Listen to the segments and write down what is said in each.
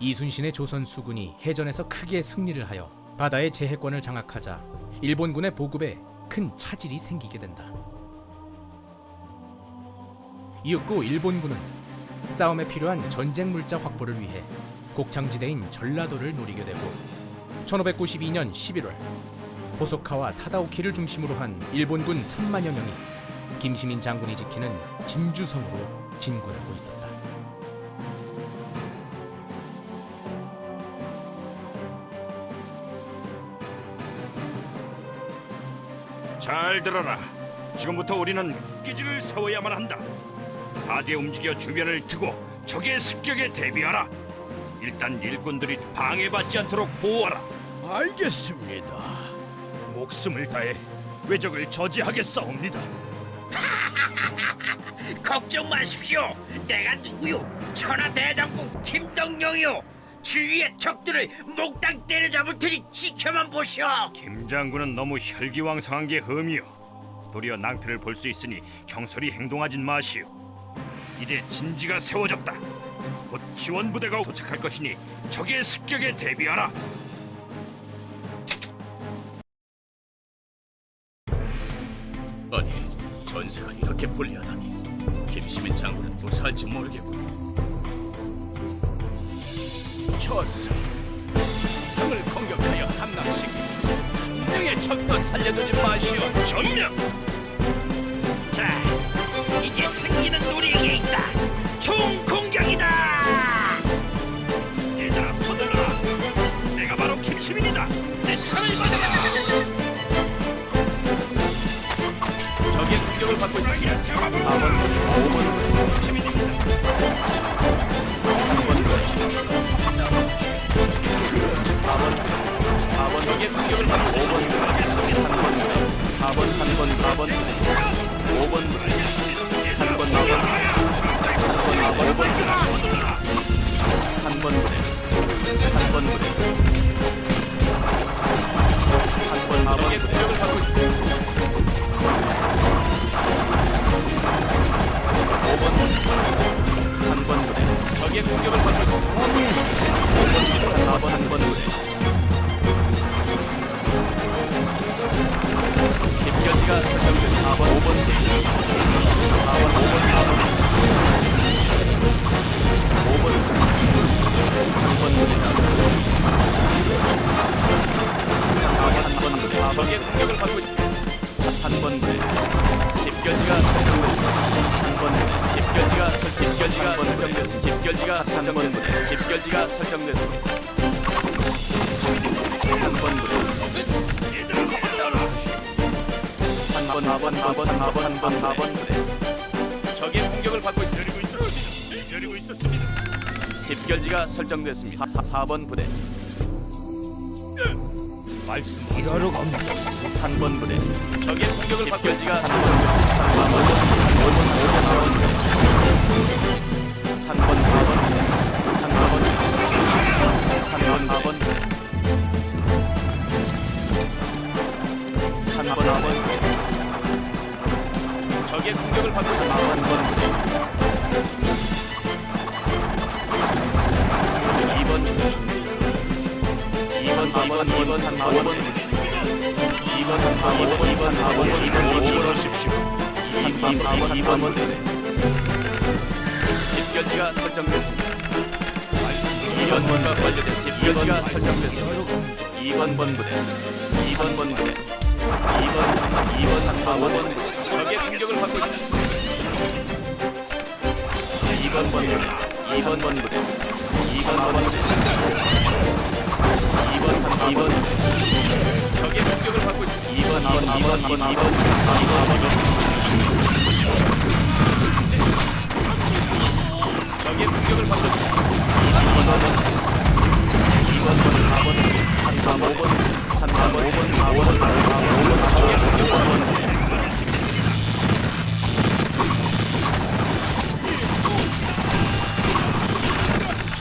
이순신의 조선 수군이 해전에서 크게 승리를 하여 바다의 제해권을 장악하자 일본군의 보급에 큰 차질이 생기게 된다. 이윽고 일본군은 싸움에 필요한 전쟁 물자 확보를 위해 곡창지대인 전라도를 노리게 되고 1592년 11월 호소카와 타다오키를 중심으로 한 일본군 3만여 명이 김시민 장군이 지키는 진주성으로 진군하고 있었다. 잘 들어라. 지금부터 우리는 기지를 세워야만 한다. 하게 움직여 주변을 트고 적의 습격에 대비하라. 일단 일꾼들이 방해받지 않도록 보호하라. 알겠습니다. 목숨을 다해 외적을 저지하겠사옵니다. 걱정 마십시오. 내가 누구요? 천하 대장군 김덕령이요. 주위의 적들을 몽땅 때려잡을 테니 지켜만 보시오. 김 장군은 너무 혈기왕성한 게 흠이요. 도리어 낭패를 볼 수 있으니 경솔히 행동하진 마시오. 이제 진지가 세워졌다. 곧 지원 부대가 도착할 것이니 적의 습격에 대비하라. 아니, 전세가 이렇게 불리하다니. 김시민 장군은 무사할지 모르겠고. 좋소. 상을 공격하여 함락시키. 명의 적도 살려두지 마시오. 전명! 자, 이제 승기는 우리에게 있다. 총 공격이다. 얘들아 서둘러라. 내가 바로 김시민이다. 내 창을 받아라. 적의 공격을 받고 있습니다. 자기야 잡아봐. 4번, 5번, 김시민입니다. 적의 공격을 받고 있습니다. 3번, 4번, 3번, 4번, 5번, 3번, 4번, 3번, 5번, 3번 부대, 3번 부대, 3번, 4번 적의 공격을 받고 있습니다. 5번, 3번 부대 적의 공격을 받고 있습니다. 5번, 4번, 3번 가 설정된 4번, 5번 부대 4번, 5번, 4번 5번, 3번 부대 3번 부대 적의 공격을 받고 있습니다. 3번 부대 집결지가 설정됐습니다. 3번 부대 집결지가 설 집결지가 설정됐습니다. 집결지가 설정됐습니다. 집결지가 설정됐습니다. 3번 부대 3번 4번 4번 4번 3번 4번 부대 적의 공격을 받고 있습니다. 기다리고 있었습니다. 기다리고 있었습니다. 집결지가 설정됐습니다. 4, 4번 부대 말씀하시오. 3번 부대 적의 공격을 받고 있습니다. 집결지가 설정됐습니다. 3번 4번 3번 4번 3번 4번 3번 4번 적의 공격을 받고 있습니다. 3번 부대 2번 2번 4번 2번 3번 5번 2번 3 4번 2번 2번 4번 2번 5번 하십시오. 2번 4번 2번 부대 집결지가 설정됐습니다. 2번 번가 완료된 집결지가 설정됐습니다. 2번 번 부대 2번 번 부대 2번 2번 4번 부대 공격을 받고 있습니다. 2번 번 부대 2번 번 부대 2번 번 부대 2번 3 2번 적의 공격을 받고 있습니다. 2번 2번 2번 2번 2번 2번 2번 적의 공격을 받고 있습니다. 3번 5번 2번 4번 3번 5번 3번 5번 4번 4번 5번 적의 공격을 받고 있습니다. 적의 공격을 받고 있습니다. 4번 건설이 완료됐습니다. 적의 공격을 받고 있습니다. 3번, 4번 1번 2번 4번 5번 1번 4번 1번 1번 1번 4번 4번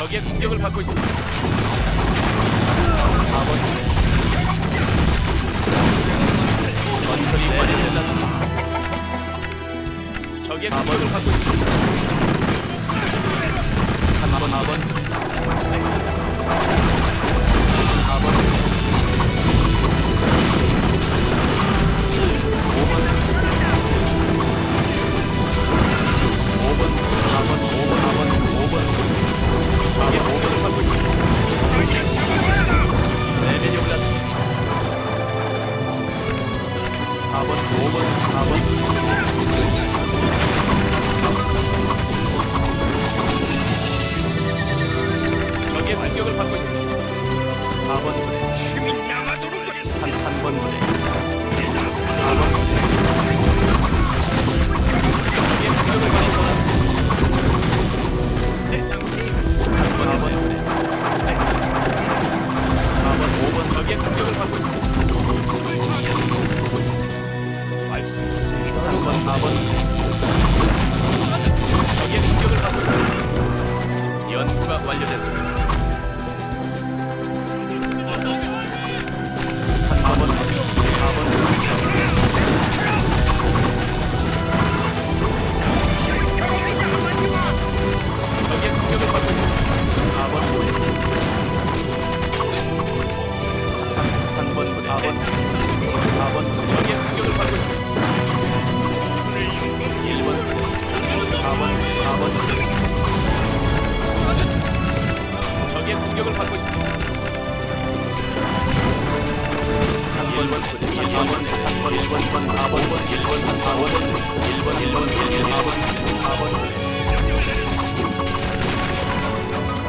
적의 공격을 받고 있습니다. 4번 전설이 완료되었습니다. 적의 공격을 받고 있습니다. 3번 4번 4번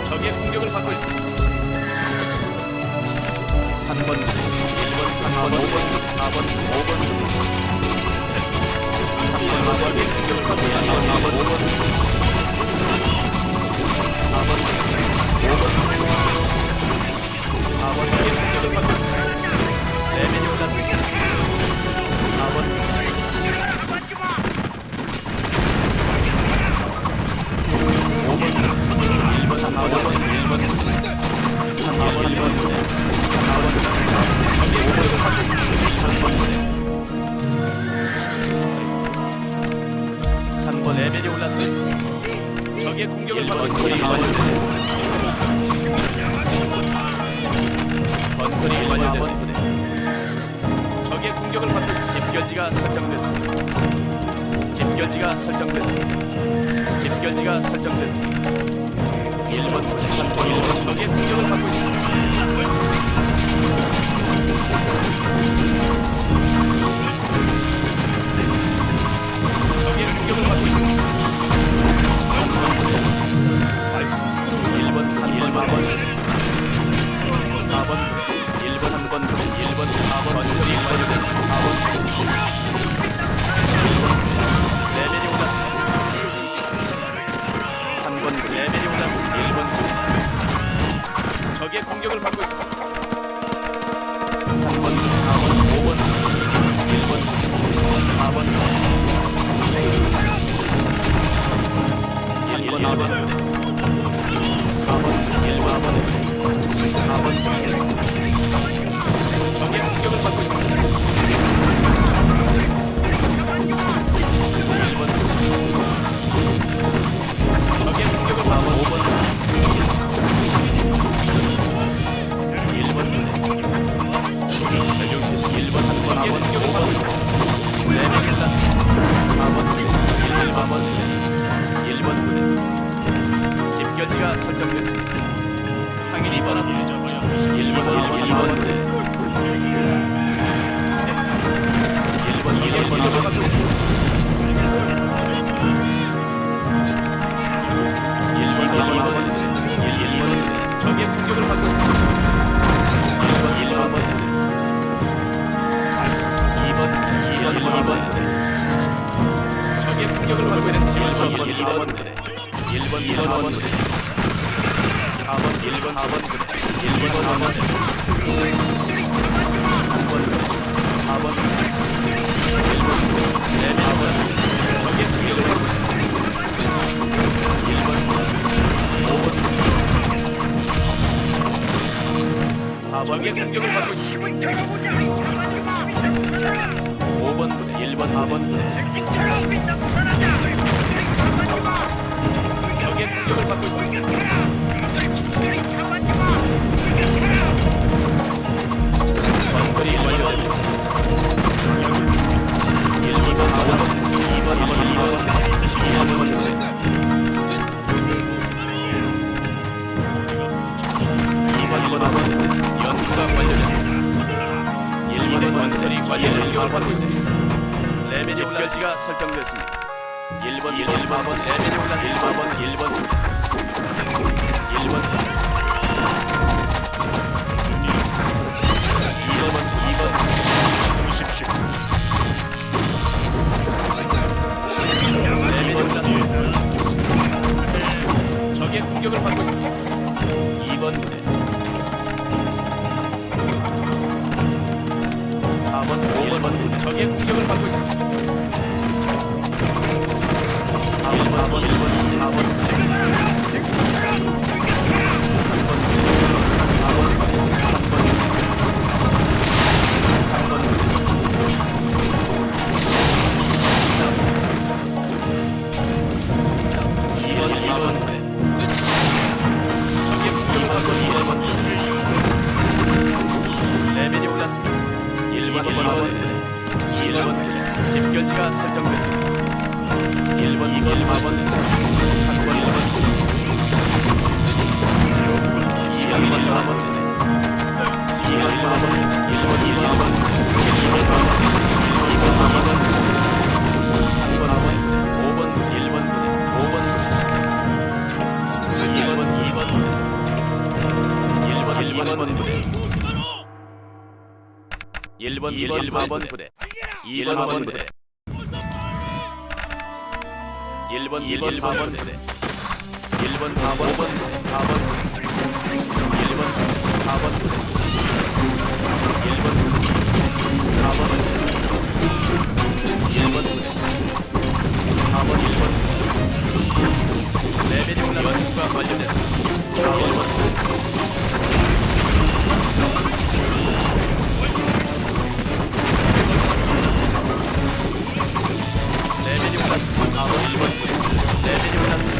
적의 공격을 받고 있습니다. 레벨이 올랐습니다. 4번 삼 1번 4번 3번 4번 1번 네 4번 적의 공격을 받고 있습니다 1번 5번 4번 적의 공격을 받고 있습니다 5번 부대 1번 4번 부대 적의 공격을 받고 있습니다. 건설이 완료됐습니다. 1번 4번 2번 2번 2번 2번 2번 연구가 완료됐습니다. 1번의 건설이 완료 공격을 받고 있습니다. 레벨이 올랐습니다. 설정됐습니다. 1번 1번 4번 레벨이 올랐습니다. 4번 1번 1번 2번 2번 보십시오. 레벨이 올랐습니다. 적의 공격을 받고 있습니다. 2번 부대 4번 5번 부대 적의 공격을 받고 있습니다. 4번 4번 1번 4번 2번 2번 부대. 1번 1번 4번 부대. 1번 부대. 1번 1번 4번 부대. 1번 4번 4번 4번 1번 4번 1번 4번 1번 부대. 4번 1번 레벨 올라간 가 관련해서 4번 올랐습니다 4번 1번 부대 레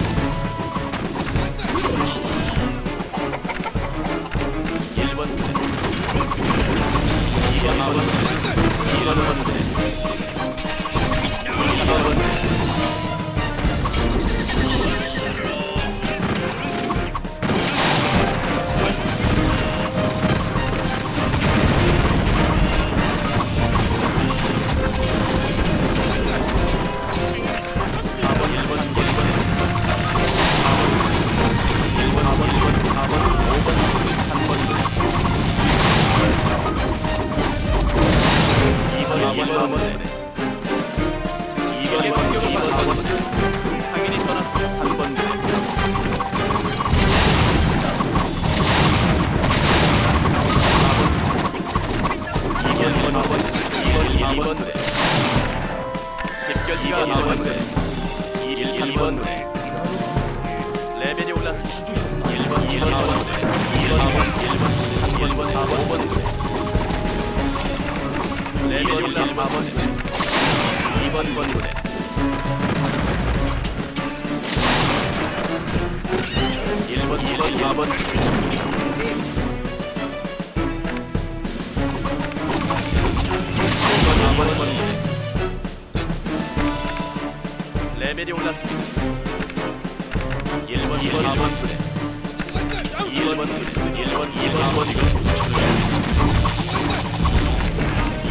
1번 2번 4번 이거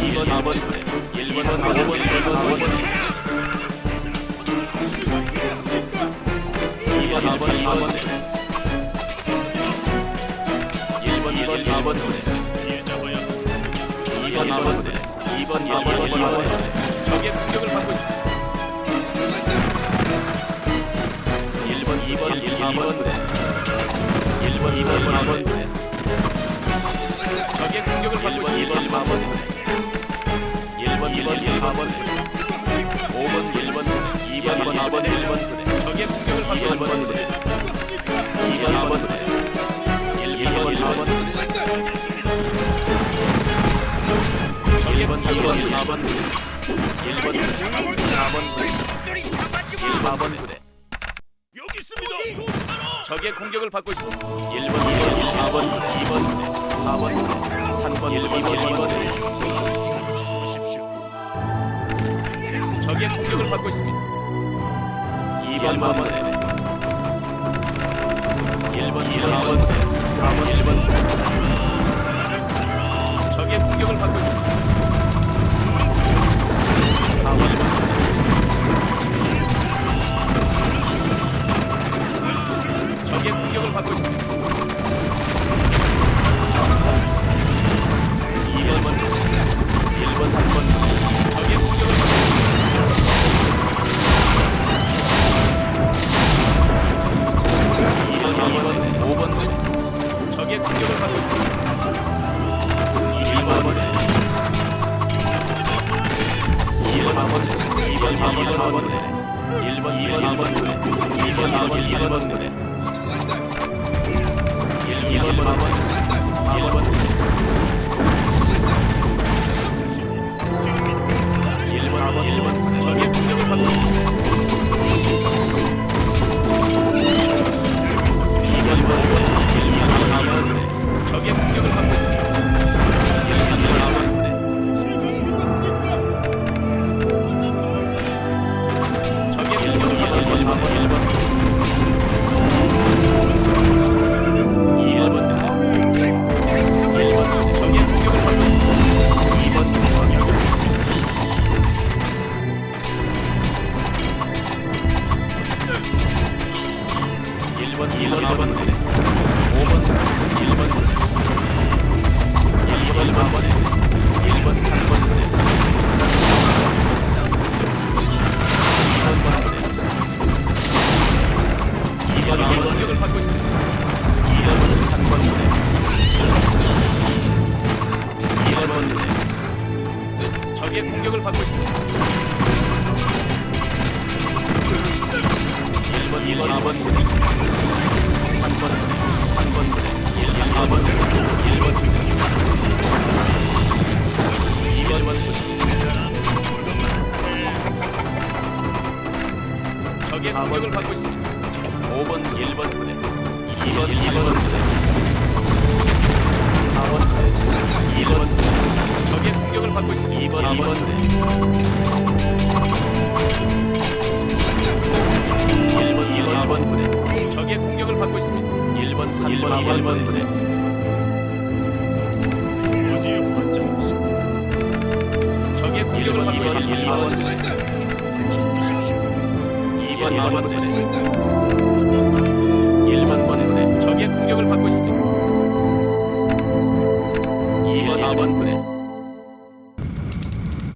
2번 4번 부대 1번 4번 1번 4번 2번 4번 4번 부대 1번 2번 4번 부대 2번 4번 부대 2번 4번 4번 부대 적의 공격을 받고 있습니다 1번 2번 4번 부대 1번 2번 4번 부대 적의 공격을 받고 있습니다 1번 4번 부대 1번 2번 4번 부대 5번 1번 부대 2번 4번 1번 부대 적의 공격을 받고 있습니다 2번 부대 2번 4번 부대 1번 4번 부대 적의 공격을 받고 있습니다 4번 부대 1번 부대 4번 부대 1, 4번 부대 여기 있습니다. 적의 공격을 받고 있습니다. 1번, 2번, 4번, 2번, 4번, 3번, 1번, 2번. 적의 공격을 받고 있습니다. 2번, 4번, 1번, 2번, 4번, 4번, 1번. 적의 공격을 받고 있습니다. 4번, 1번.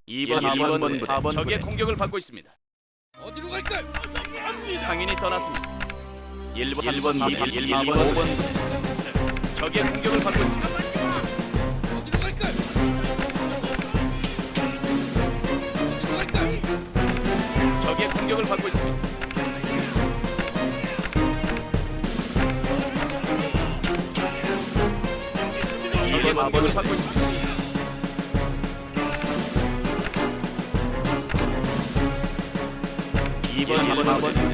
일반 2번 4번 적의 공격을 받고 있습니다. 어디로 갈까? 상인이 떠났습니다. 1번 1번 2번 1번 5번 적의 공격을 받고 있습니다. 어디로 갈까? 어디로 갈까? 적의 공격을 받고 있습니다. 방문을 받고 있습니다. 이번 3번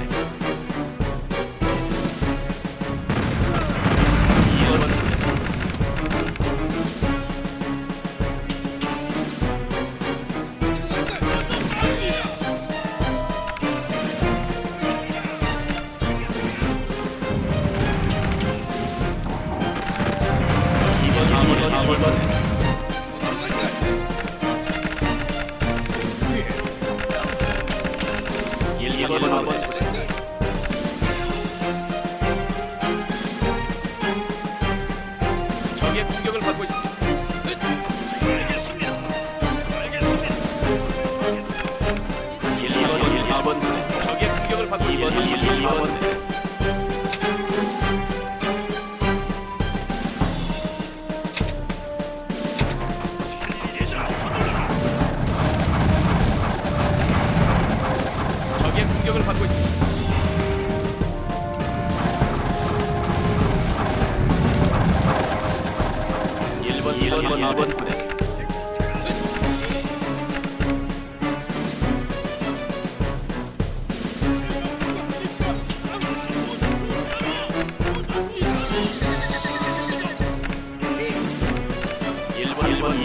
Bonnie, Bonnie,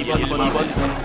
Bunny, bunny, bunny, bunny.